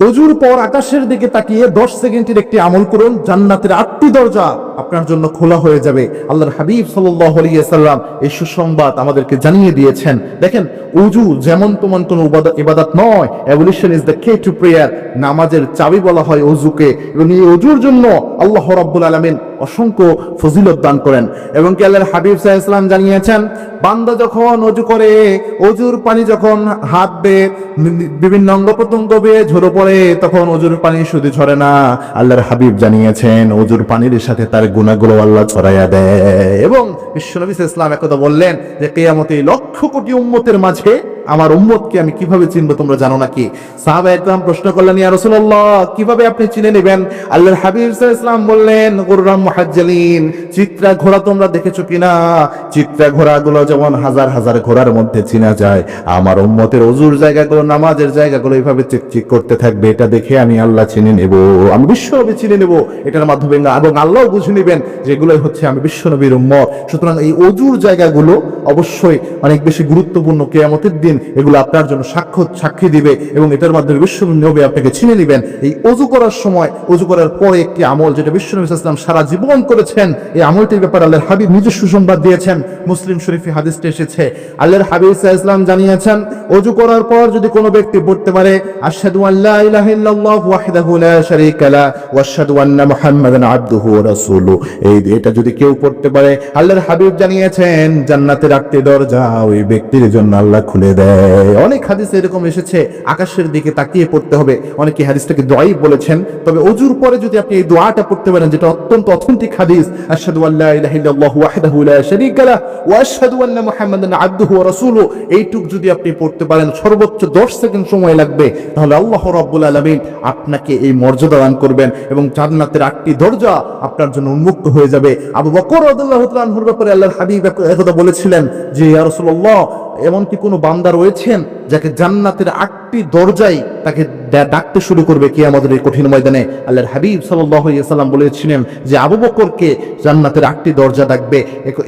অজুর পর আকাশের দিকে তাকিয়ে দশ সেকেন্ডের একটি আমল করুন। জান্নাতের আটটি দরজা আপনার জন্য খোলা হয়ে যাবে। আল্লাহর হাবিব সাল্লাম এই সুসংবাদ আমাদেরকে জানিয়ে দিয়েছেন। দেখেন উজু যেমন তোমার কোনো ইবাদত নয় evolution is the key to prayer নামাজের চাবি বলা হয় অজুকে। এবং এই অজুর জন্য আল্লাহ রাব্বুল আলামিন অসংখ্য ফজিলত দান করেন। এবং কি আল্লাহর হাবিব আলাইহি সাল্লাম জানিয়েছেন, বান্দা যখন অজু করে, অজুর পানি যখন হাত বেয়ে বিভিন্ন অঙ্গ প্রত্যঙ্গ বেয়ে ঝরে পড়ে, তখন অজুর পানি শুধু ঝরে না, আল্লাহর হাবিব জানিয়েছেন, অজুর পানির সাথে তার গুণাগুলো আল্লাহ ছড়াইয়া দেয়। এবং বিশ্বনবী ইসলাম একদা বললেন যে, কেয়ামতে লক্ষ কোটি উম্মতের মাঝে আমার উম্মতকে আমি কীভাবে চিনবো তোমরা জানো নাকি? সাহাবা একরাম প্রশ্ন করলেন, ইয়া রাসূলুল্লাহ, কীভাবে আপনি চিনে নেবেন? আল্লাহর হাবিব সাল্লাল্লাহু বললেন, গুররাম মুহাজ্জালিন, চিত্রা ঘোড়া তোমরা দেখেছ কিনা? চিত্রা ঘোড়াগুলো যেমন হাজার হাজার ঘোড়ার মধ্যে চিনা যায়, আমার উম্মতের অজুর জায়গাগুলো, নামাজের জায়গাগুলো এইভাবে চেক চেক করতে থাকবে, এটা দেখে আমি আল্লাহ চিনে নেব, আমি বিশ্বনবী চিনে নেব, এটার মাধ্যমে এবং আল্লাহ বুঝে নেবেন যে এগুলোই হচ্ছে আমি বিশ্বনবীর উম্মত। সুতরাং এই অজুর জায়গাগুলো অবশ্যই অনেক বেশি গুরুত্বপূর্ণ কেয়ামতের দিন। এগুলো আপনার জন্য সাক্ষ্য, সাক্ষী দিবে এবং এটার মাধ্যমে বিশ্বনবী আপনাকে চিনে নেবেন। এই অজু করার সময়, অজু করার পরে একটি আমল যেটা বিশ্বনবী ইসলাম সারা জীবন করেছেন, এই আমলটির ব্যাপারে আল্লাহর হাবিব নিজস্ব সুসংবাদ দিয়েছেন। মুসলিম শরীফে হাদিসটা এসেছে। আল্লাহর হাবিব ইসলাম জানিয়েছেন, অজু করার পর যদি কোনো ব্যক্তি পড়তে পারে, আশহাদু আল্লা ইলাহা ইল্লাল্লাহ ওয়াহদাহু লা শারীকা লা আন্না মুহাম্মাদান আবদুহু ওয়া এই এটা যদি কেউ পড়তে পারে, আল্লাহর হাবিব জানিয়েছেন জান্নাতের আটটি দরজা ওই ব্যক্তির জন্য আল্লাহ খুলে দেয়। অনেক হাদিস এরকম এসেছে, আকাশের দিকে তাকিয়ে পড়তে হবে। অনেকে হাদিসটাকে দোয়াই বলেছেন। তবে অজুর পরে যদি আপনি এই দোয়াটা পড়তে পারেন, যেটা অত্যন্ত অথেন্টিক হাদিস, আশহাদু আল্লা ইলাহা ওয়াহদাহু লা শারীকা ওয়া আশহাদু আন্না মুহাম্মাদান আবদুহু ওয়া এইটুক যদি আপনি পড়তে পারেন, সর্বোচ্চ 10 সেকেন্ড সময় লাগবে। তাহলে আল্লাহ রাব্বুল আলামিন আপনাকে এই মর্যাদা দান করবেন এবং জান্নাতের আটটি দরজা আপনার জন্য উন্মুক্ত হয়ে যাবে। আবু বকর রাদিয়াল্লাহু তাআলা আনহুর ব্যাপারে আল্লাহর হাবিব একদা বলেছিলেন যে, ইয়া রাসূলুল্লাহ এমন কি কোনো বান্দা রয়েছেন? যাকে জান্নাতের আটটি দরজাই তাকে ডাকতে শুরু করবে কি আমাদের এই কঠিন ময়দানে। আল্লাহর হাবিব সাল্লাম বলেছিলেন যে আবু বকরকে জান্নাতের আটটি দরজা ডাকবে।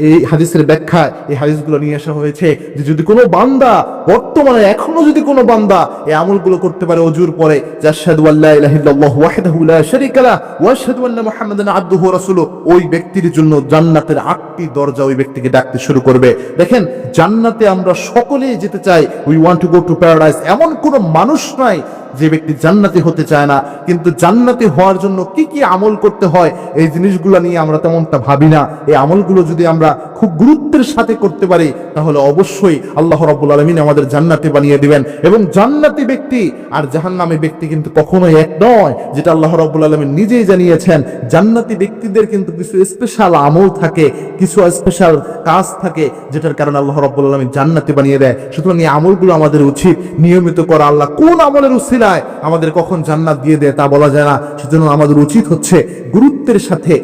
এই হাদিসের ব্যাখ্যা, এই হাদিসগুলো নিয়ে আসা হয়েছে যে যদি কোনো বান্দা, বর্তমানে এখনও যদি কোনো বান্দা এই আমলগুলো করতে পারে অজুর পরে জাশহাদু আল্লা ইলাহা ইল্লাল্লাহ ওয়াহদাহু লা শারীকা লা ওয়া আশহাদু আন্না মুহাম্মাদান আবদুহু ওয়া ওই ব্যক্তির জন্য জান্নাতের আটটি দরজা ওই ব্যক্তিকে ডাকতে শুরু করবে। দেখেন, জান্নাতে আমরা সকলেই যেতে চাই we want to go to paradise এমন কোনো মানুষ নাই যে ব্যক্তি জান্নাতি হতে চায় না, কিন্তু জান্নাতি হওয়ার জন্য কি কি আমল করতে হয়, এই জিনিসগুলো নিয়ে আমরা তেমনটা ভাবি না। এই আমলগুলো যদি আমরা খুব গুরুত্বের সাথে করতে পারি, তাহলে অবশ্যই আল্লাহ রাব্বুল আলামিন আমাদের জান্নাতি বানিয়ে দিবেন। এবং জান্নাতি ব্যক্তি আর জাহান্নামী ব্যক্তি কিন্তু কখনোই এক নয়, যেটা আল্লাহ রাব্বুল আলামিন নিজেই জানিয়েছেন। জান্নাতি ব্যক্তিদের কিন্তু কিছু স্পেশাল আমল থাকে, কিছু স্পেশাল কাজ থাকে, যেটার কারণে আল্লাহ রাব্বুল আলামিন জান্নাতি বানিয়ে দেয়। সুতরাং এই আমলগুলো আমাদের উচিত। নিয়মিত করা আল্লাহ কোন আমলের উচিলায় আমাদের কখন জান্নাত দিয়ে দেয় তা বলা যায় না। সেজন্য আমাদের উচিত হচ্ছে গুরুত্বের সাথে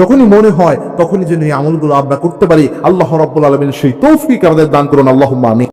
যখনই মনে হয় তখনই যেন এই আমলগুলো আমরা করতে পারি। আল্লাহ রব্বুল আলমিন সেই তৌফিক আমাদের দান করুন। আল্লাহ আমিন।